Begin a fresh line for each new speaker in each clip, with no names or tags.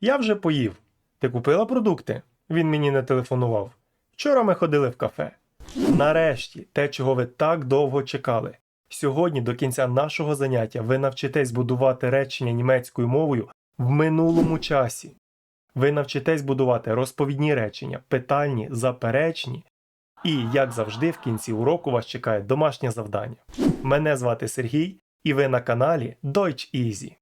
Я вже поїв. Ти купила продукти? Він мені не телефонував. Вчора ми ходили в кафе. Нарешті, те, чого ви так довго чекали. Сьогодні, до кінця нашого заняття, ви навчитесь будувати речення німецькою мовою в минулому часі. Ви навчитесь будувати розповідні речення, питальні, заперечні. І, як завжди, в кінці уроку вас чекає домашнє завдання. Мене звати Сергій, і ви на каналі Deutsch Easy.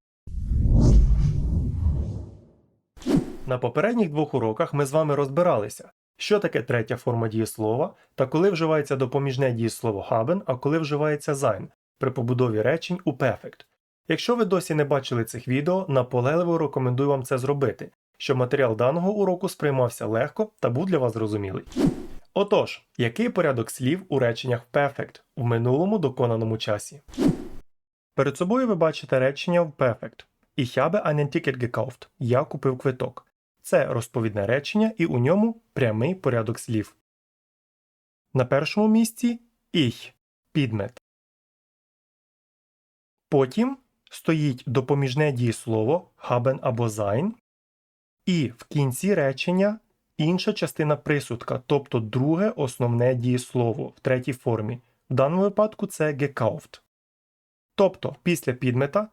На попередніх двох уроках ми з вами розбиралися, що таке третя форма дієслова та коли вживається допоміжне дієслово haben, а коли вживається sein при побудові речень у perfect. Якщо ви досі не бачили цих відео, наполегливо рекомендую вам це зробити, щоб матеріал даного уроку сприймався легко та був для вас зрозумілий. Отож, який порядок слів у реченнях в perfect в минулому доконаному часі? Перед собою ви бачите речення в perfect. Ich habe einen Ticket gekauft. Я купив квиток. Це розповідне речення, і у ньому прямий порядок слів. На першому місці ich підмет. Потім стоїть допоміжне дієслово haben або sein. І в кінці речення інша частина присудка, тобто друге основне дієслово в третій формі. В даному випадку це gekauft. Тобто після підмета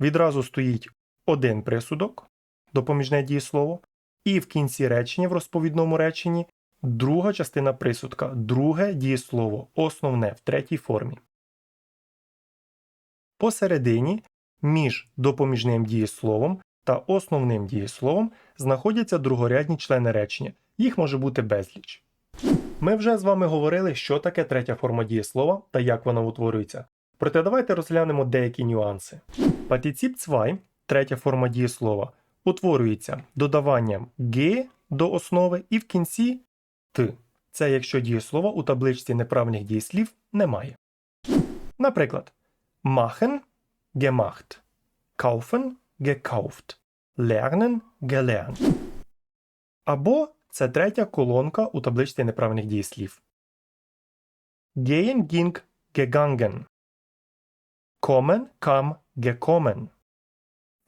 відразу стоїть один присудок, допоміжне дієслово, і в кінці речення в розповідному реченні друга частина присудка, друге дієслово, основне в третій формі. Посередині між допоміжним дієсловом та основним дієсловом знаходяться другорядні члени речення. Їх може бути безліч. Ми вже з вами говорили, що таке третя форма дієслова та як вона утворюється. Проте давайте розглянемо деякі нюанси. Партиціп 2, третя форма дієслова, утворюється додаванням «г» до основи і в кінці т. Це якщо дієслова у табличці неправильних дієслів немає. Наприклад, machen – gemacht, kaufen – gekauft, lernen – gelernt. Або це третя колонка у табличці неправильних дієслів. Gehen – ging, gegangen. Kommen – kam, gekommen.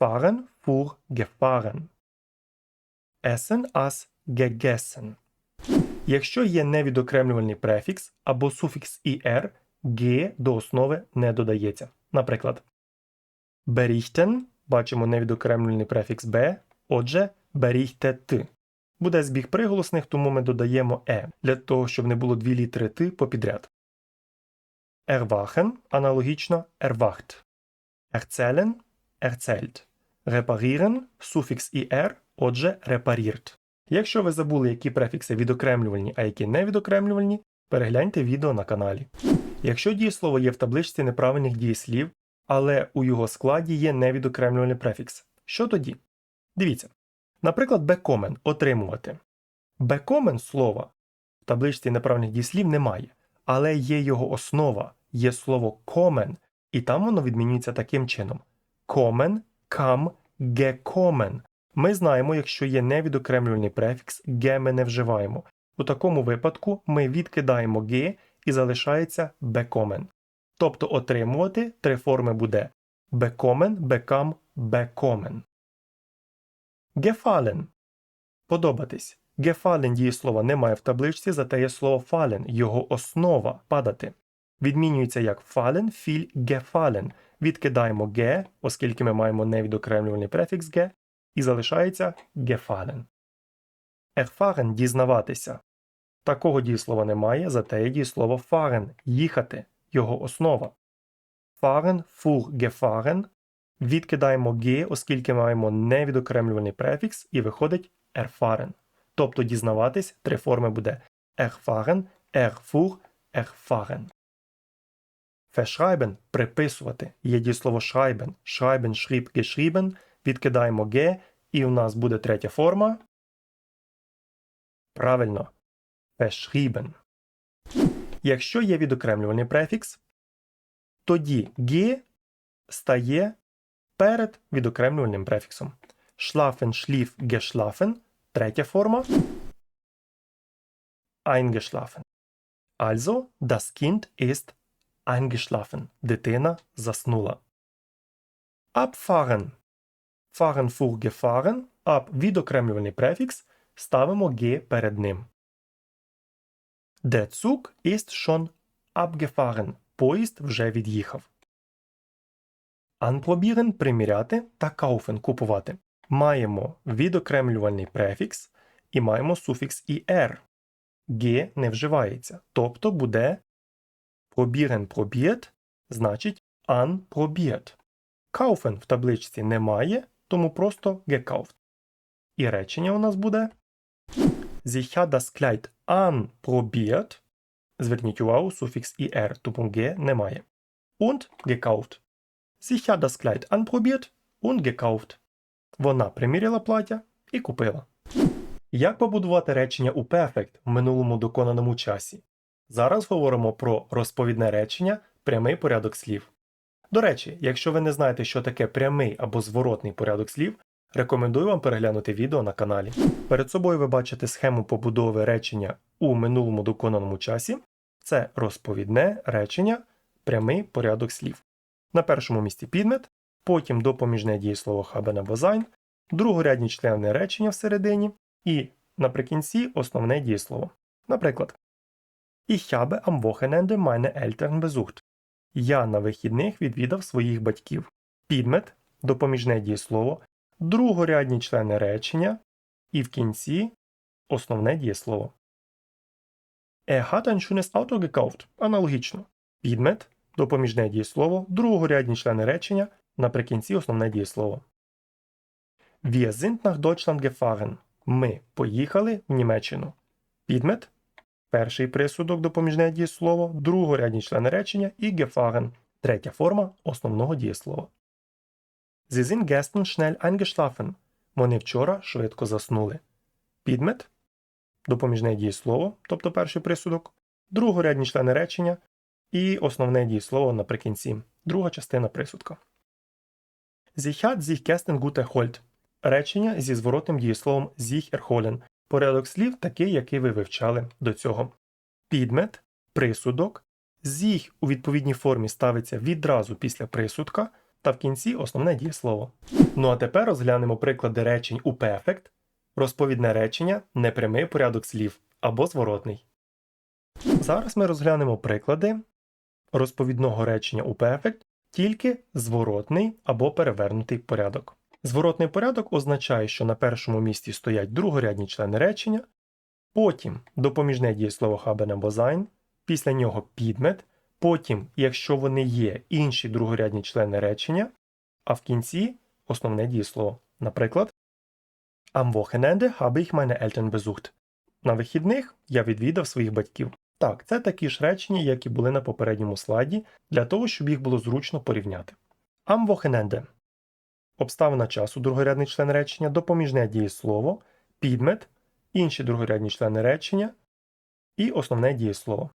Fahren – fuhr, gefahren. Essen – aß, gegessen. Якщо є невідокремлювальний префікс або суфікс «ir», «g» до основи не додається. Наприклад, berichten – бачимо невідокремлювальний префікс «b», отже, berichtet. Буде збіг приголосних, тому ми додаємо «е» для того, щоб не було дві літери «т» попідряд. Erwachen – аналогічно erwacht. Erzählen – erzählt. Reparieren – суфікс «ir», отже, repariert. Якщо ви забули, які префікси відокремлювальні, а які не відокремлювальні, перегляньте відео на каналі. Якщо дієслово є в табличці неправильних дієслів, але у його складі є невідокремлювальний префікс, що тоді? Дивіться. Наприклад, bekommen – отримувати. Bekommen слова в табличці неправильних дієслів немає, але є його основа, є слово kommen, і там воно відмінюється таким чином: kommen, kam, gekommen. Ми знаємо, якщо є невідокремлювальний префікс, ге ми не вживаємо. У такому випадку ми відкидаємо ге і залишається bekommen. Тобто отримувати три форми буде bekommen, bekam, bekommen. Gefallen – подобатись. Gefallen дієслова немає в табличці, зате є слово fallen, його основа падати. Відмінюється як fallen, fiel, gefallen. Відкидаємо ге, оскільки ми маємо невідокремлювальний префікс ге, і залишається gefallen. Erfahren – дізнаватися. Такого дієслова немає, зате є дієслово fahren – їхати, його основа. Fahren, fuhr, gefahren. Відкидаємо г, оскільки маємо невідокремлювальний префікс, і виходить erfahren. Тобто дізнаватись три форми буде erfahren, erfuhr, erfahren. Verschreiben – приписувати. Є дієслово schreiben. Schreiben, schrieb, geschrieben. Відкидаємо г, і у нас буде третя форма. Правильно. Verschrieben. Якщо є відокремлювальний префікс, тоді г стає перед відокремлювальним префіксом. Schlafen, schlief, geschlafen. Третя форма. Eingeschlafen. Also, das Kind ist eingeschlafen. Дитина заснула. Abfahren. Fahren, fuhr, gefahren. аб відокремлювальний префікс ставимо «г» перед ним. Der Zug ist schon abgefahren. Поїзд вже від'їхав. Anprobieren – приміряти та kaufen – купувати. Маємо відокремлювальний префікс і маємо суфікс «ir». «Г» не вживається, тобто буде probieren probiert, значить anprobiert. Kaufen в табличці немає, тому просто gekauft. І речення у нас буде Sie hat das Kleid anprobiert. Зверніть увагу, суфікс «ir», тому «g» немає. Und gekauft. Sie hat das Kleid anprobiert und gekauft. Вона приміряла плаття і купила. Як побудувати речення у Perfect в минулому доконаному часі? Зараз говоримо про розповідне речення, прямий порядок слів. До речі, якщо ви не знаєте, що таке прямий або зворотний порядок слів, рекомендую вам переглянути відео на каналі. Перед собою ви бачите схему побудови речення у минулому доконаному часі. Це розповідне речення, прямий порядок слів. На першому місці підмет, потім допоміжне дієслово haben або sein, другорядні члени речення всередині і наприкінці основне дієслово. Наприклад, Ich habe am Wochenende meine Eltern besucht. Я на вихідних відвідав своїх батьків. Підмет, допоміжне дієслово, другорядні члени речення і в кінці основне дієслово. Er hat ein schönes Auto gekauft. Аналогічно. Підмет, допоміжне дієслово, другорядні члени речення, наприкінці основне дієслово. Wir sind nach Deutschland gefahren. Ми поїхали в Німеччину. Підмет, перший присудок допоміжне дієслово, другорядні члени речення і gefahren, третя форма основного дієслова. Sie sind gestern schnell. Вони вчора швидко заснули. Підмет, допоміжне дієслово, тобто перший присудок, другорядні члени речення і основне дієслово наприкінці, друга частина присудка. Sie hat sich. Речення зі зворотним дієсловом sich. Порядок слів такий, який ви вивчали до цього. Підмет, присудок, sich у відповідній формі ставиться відразу після присудка та в кінці основне дієслово. Ну а тепер розглянемо приклади речень у Perfect. Розповідне речення непрямий порядок слів або зворотний. Зараз ми розглянемо приклади розповідного речення у Perfect тільки зворотний або перевернутий порядок. Зворотний порядок означає, що на першому місці стоять другорядні члени речення, потім допоміжне дієслово haben або sein, після нього підмет, потім, якщо вони є, інші другорядні члени речення, а в кінці основне дієслово. Наприклад, Am Wochenende habe ich meine Eltern besucht. На вихідних я відвідав своїх батьків. Так, це такі ж речення, як і були на попередньому слайді, для того, щоб їх було зручно порівняти. Am Wochenende обставина часу, другорядний член речення, допоміжне дієслово, підмет, інші другорядні члени речення і основне дієслово.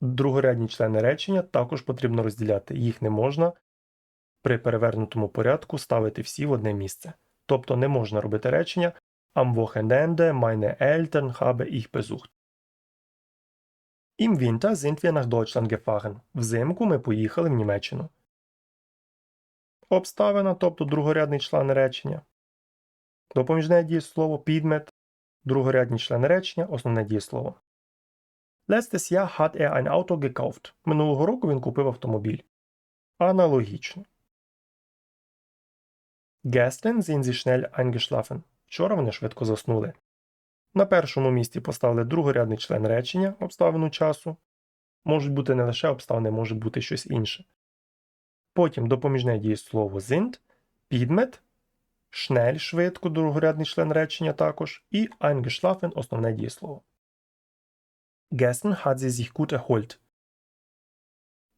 Другорядні члени речення також потрібно розділяти, їх не можна при перевернутому порядку ставити всі в одне місце. Тобто не можна робити речення Am Wochenende meine Eltern habe ich besucht. Im Winter sind wir. Взимку ми поїхали в Німеччину. Обставина, тобто другорядний член речення. Допоміжне дієслово, підмет, другорядні члени речення, основне дієслово. Letztes Jahr hat er ein Auto gekauft. Минулого року він купив автомобіль. Аналогічно. Gestern sind sie schnell eingeschlafen. Вчора вони швидко заснули. На першому місці поставили другорядний член речення, обставину часу. Можуть бути не лише обставини, може бути щось інше. Потім допоміжне дієслово sind, підмет, schnell – швидко, другорядний член речення також, і eingeschlafen – основне дієслово. Gestern hat sie sich gut erholt.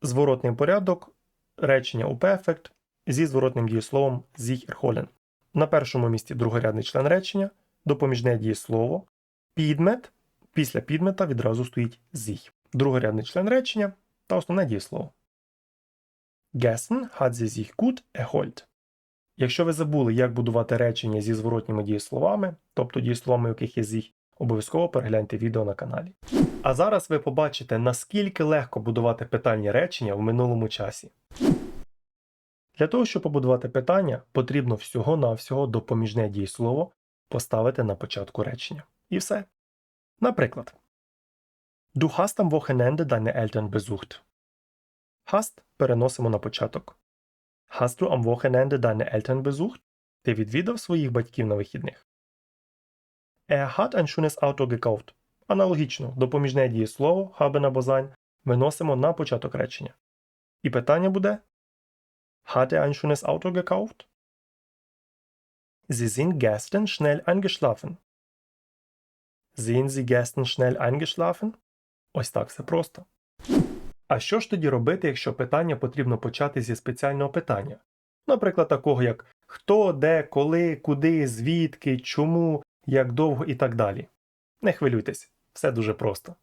Зворотний порядок речення у Perfect зі зворотним дієсловом sich erholen. На першому місці другорядний член речення, допоміжне дієслово, підмет, після підмета відразу стоїть sich. Другорядний член речення та основне дієслово. Gestern hat sie sich gut erholt. Якщо ви забули, як будувати речення зі зворотніми дієсловами, тобто дієсловами, яких є sich, обов'язково перегляньте відео на каналі. А зараз ви побачите, наскільки легко будувати питальні речення в минулому часі. Для того, щоб побудувати питання, потрібно всього-навсього допоміжне дієслово поставити на початку речення. І все. Наприклад, Du hast am Wochenende deine Eltern besucht. Hast переносимо на початок. Hast du am Wochenende deine Eltern besucht? Ти відвідав своїх батьків на вихідних. Er hat ein schönes Auto gekauft. Аналогічно, допоміжне дієслово haben або sein виносимо на початок речення. І питання буде Hat er ein schönes Auto gekauft? Sie sind gestern schnell eingeschlafen. Sind Sie gestern schnell eingeschlafen? Ось так все просто. А що ж тоді робити, якщо питання потрібно почати зі спеціального питання? Наприклад, такого як хто, де, коли, куди, звідки, чому, як довго і так далі. Не хвилюйтесь, все дуже просто.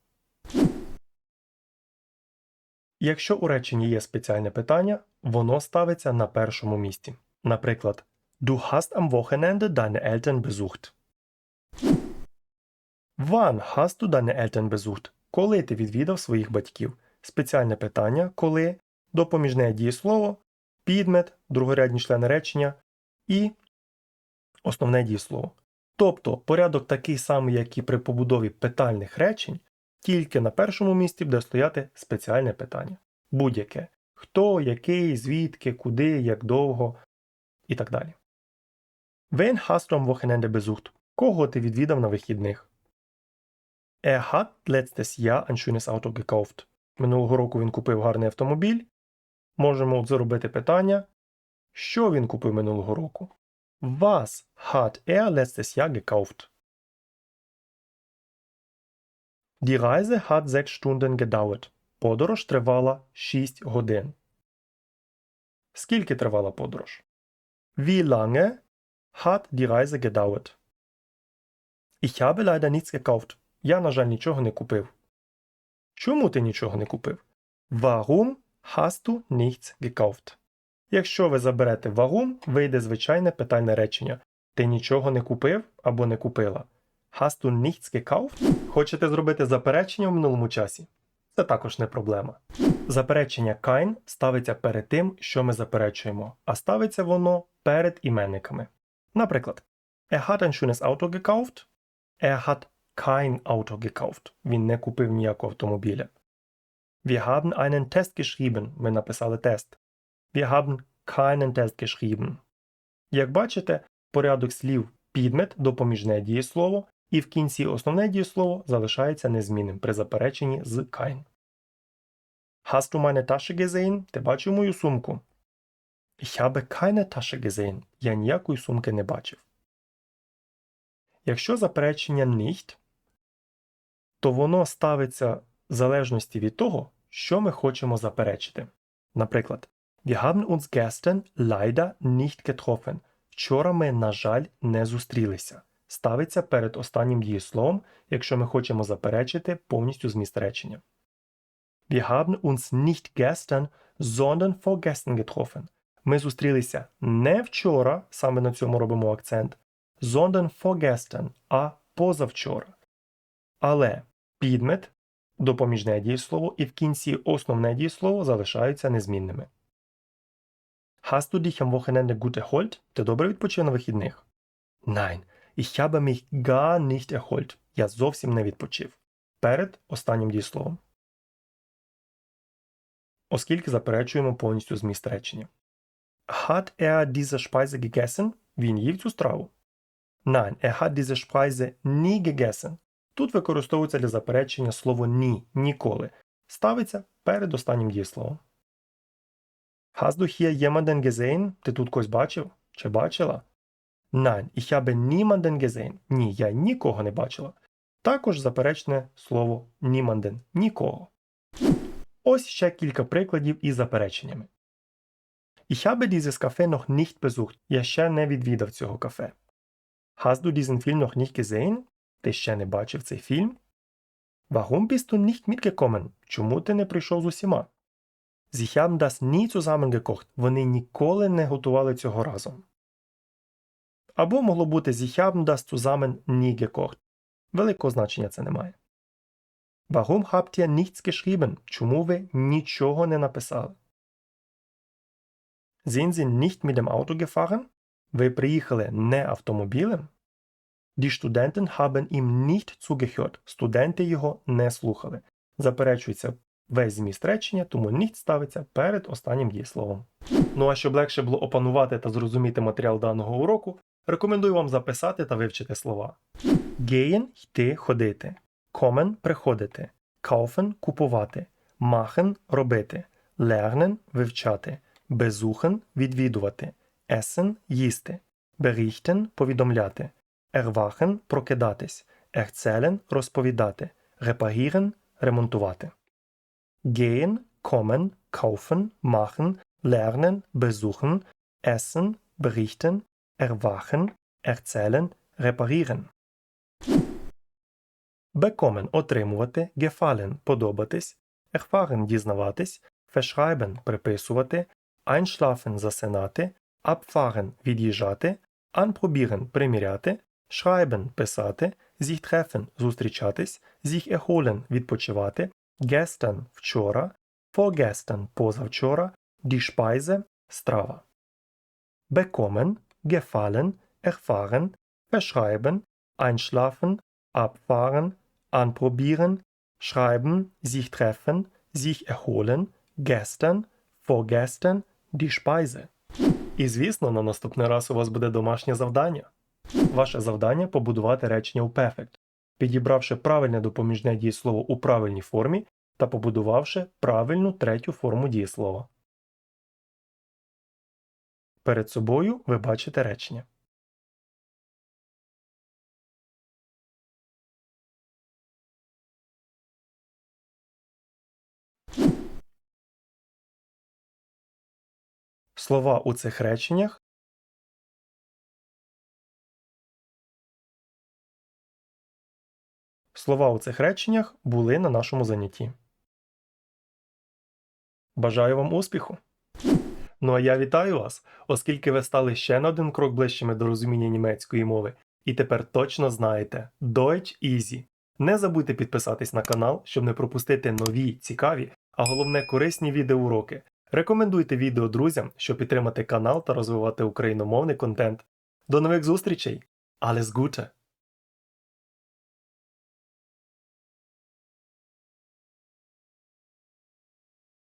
Якщо у реченні є спеціальне питання, воно ставиться на першому місці. Наприклад, Du hast am Wochenende deine Eltern besucht. Wann hast du deine Eltern besucht? Коли ти відвідав своїх батьків? Спеціальне питання коли, допоміжне дієслово, підмет, другорядні члени речення і основне дієслово. Тобто порядок такий самий, як і при побудові питальних речень, тільки на першому місці буде стояти спеціальне питання. Будь-яке. Хто, який, звідки, куди, як довго і так далі. Wen hast du am? Кого ти відвідав на вихідних? Er hat letztes Jahr ein schönes Auto gekauft. Минулого року він купив гарний автомобіль. Можемо зробити питання. Що він купив минулого року? Was hat er letztes Jahr gekauft? Die Reise hat sechs Stunden gedauert. Подорож тривала 6 годин. Скільки тривала подорож? Wie lange hat die Reise gedauert? Ich habe leider nichts gekauft. Я, на жаль, нічого не купив. Чому ти нічого не купив? Warum hast du nichts gekauft? Якщо ви заберете warum, вийде звичайне питальне речення. Ти нічого не купив або не купила. Hast du nichts gekauft? Хочете зробити заперечення в минулому часі? Це також не проблема. Заперечення kein ставиться перед тим, що ми заперечуємо, а ставиться воно перед іменниками. Наприклад, Er hat ein schönes Auto gekauft. Er hat kein Auto gekauft. Він не купив ніякого автомобіля. Wir haben einen Test geschrieben. Ми написали тест. Wir haben keinen Test geschrieben. Як бачите, порядок слів підмет, допоміжне дієслово, і в кінці основне дієслово залишається незмінним при запереченні з kein. Hast du meine Tasche gesehen? Ти бачив мою сумку? Ich habe keine Tasche gesehen. Я ніякої сумки не бачив. Якщо заперечення nicht, то воно ставиться в залежності від того, що ми хочемо заперечити. Наприклад, Wir haben uns gestern leider nicht getroffen. Вчора ми, на жаль, не зустрілися. Ставиться перед останнім дієсловом, якщо ми хочемо заперечити повністю зміст речення. Wir haben uns nicht gestern, sondern vorgestern getroffen. Ми зустрілися не вчора, саме на цьому робимо акцент, sondern vorgestern, а позавчора. Але підмет, допоміжне дієслово і в кінці основне дієслово залишаються незмінними. Hast du dich am Wochenende gut erholt? Ти добре відпочив на вихідних? Nein, ich habe mich gar nicht erholt. Я зовсім не відпочив. Перед останнім дієсловом. Оскільки заперечуємо повністю зміст речення. Hat er diese Speise gegessen? Він їв цю страву. Nein, er hat diese Speise nie gegessen. Тут використовується для заперечення слово ні, ніколи. Ставиться перед останнім дієсловом. Hast du hier jemanden gesehen? Ти тут когось бачив? Чи бачила? Nein, ich habe niemanden gesehen. Ні, я нікого не бачила. Також заперечне слово niemanden – нікого. Ось ще кілька прикладів із запереченнями. Ich habe dieses Café noch nicht besucht. Я ще не відвідав цього кафе. Hast du diesen Film noch nicht gesehen? Ти ще не бачив цей фільм? Warum bist du nicht mitgekommen? Чому ти не прийшов з усіма? Sie haben das nie zusammen gekocht. Вони ніколи не готували цього разом. Або могло бути Sie haben das zusammen nie gekocht. Великого значення це немає. Warum habt ihr nichts geschrieben? Чому ви нічого не написали? Sind Sie nicht mit dem Auto gefahren? Ви приїхали не автомобілем? Die Studenten haben ihm nicht zugehört. Студенти його не слухали. Заперечується весь зміст речення, тому nicht ставиться перед останнім дієсловом. Ну а щоб легше було опанувати та зрозуміти матеріал даного уроку, рекомендую вам записати та вивчити слова. Gehen – йти, ходити. Kommen – приходити. Kaufen – купувати. Machen – робити. Lernen – вивчати. Besuchen – відвідувати. Essen – їсти. Berichten – повідомляти. Erwachen – прокидатись. Erzählen – розповідати. Reparieren – ремонтувати. Gehen, kommen, kaufen, machen, lernen, besuchen, essen, berichten, erwachen, erzählen, reparieren. Bekommen – отримувати, gefallen – подобатись, erfahren – дізнаватись, verschreiben – приписувати, einschlafen – засинати, abfahren – від'їжджати, anprobieren – приміряти, schreiben – писати, sich treffen – зустрічатись, sich erholen – відпочивати, gestern – вчора, vorgestern – позавчора, die Speise – страва. Bekommen, gefallen, erfahren, verschreiben, einschlafen, abfahren, anprobieren, schreiben, sich treffen, sich erholen, gestern, vorgestern, die Speise. І звісно, на наступний раз у вас буде домашнє завдання. Ваше завдання побудувати речення у Perfect, підібравши правильне допоміжне дієслово у правильній формі та побудувавши правильну третю форму дієслова. Перед собою ви бачите речення. Слова у цих реченнях Слова у цих реченнях були на нашому занятті. Бажаю вам успіху! Ну а я вітаю вас, оскільки ви стали ще на один крок ближчими до розуміння німецької мови, і тепер точно знаєте Deutsch Easy. Не забудьте підписатись на канал, щоб не пропустити нові, цікаві, а головне корисні відеоуроки. Рекомендуйте відео друзям, щоб підтримати канал та розвивати україномовний контент. До нових зустрічей! Alles Gute!